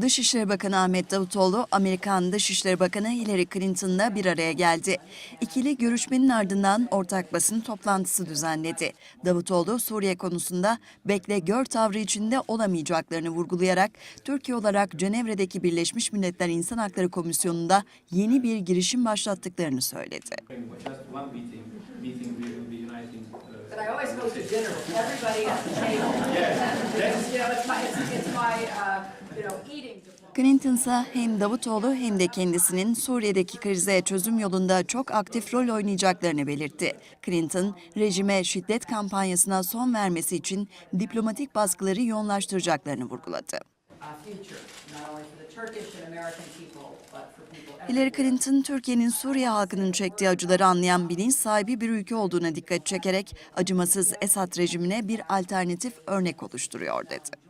Dışişleri Bakanı Ahmet Davutoğlu, Amerikan Dışişleri Bakanı Hillary Clinton'la bir araya geldi. İkili görüşmenin ardından ortak basın toplantısı düzenledi. Davutoğlu, Suriye konusunda bekle gör tavrı içinde olamayacaklarını vurgulayarak, Türkiye olarak Cenevre'deki Birleşmiş Milletler İnsan Hakları Komisyonu'nda yeni bir girişim başlattıklarını söyledi. Clinton ise hem Davutoğlu hem de kendisinin Suriye'deki krize çözüm yolunda çok aktif rol oynayacaklarını belirtti. Clinton, rejime şiddet kampanyasına son vermesi için diplomatik baskıları yoğunlaştıracaklarını vurguladı. Hillary. Clinton, Türkiye'nin Suriye halkının çektiği acıları anlayan bilinç sahibi bir ülke olduğuna dikkat çekerek acımasız Esad rejimine bir alternatif örnek oluşturuyor dedi.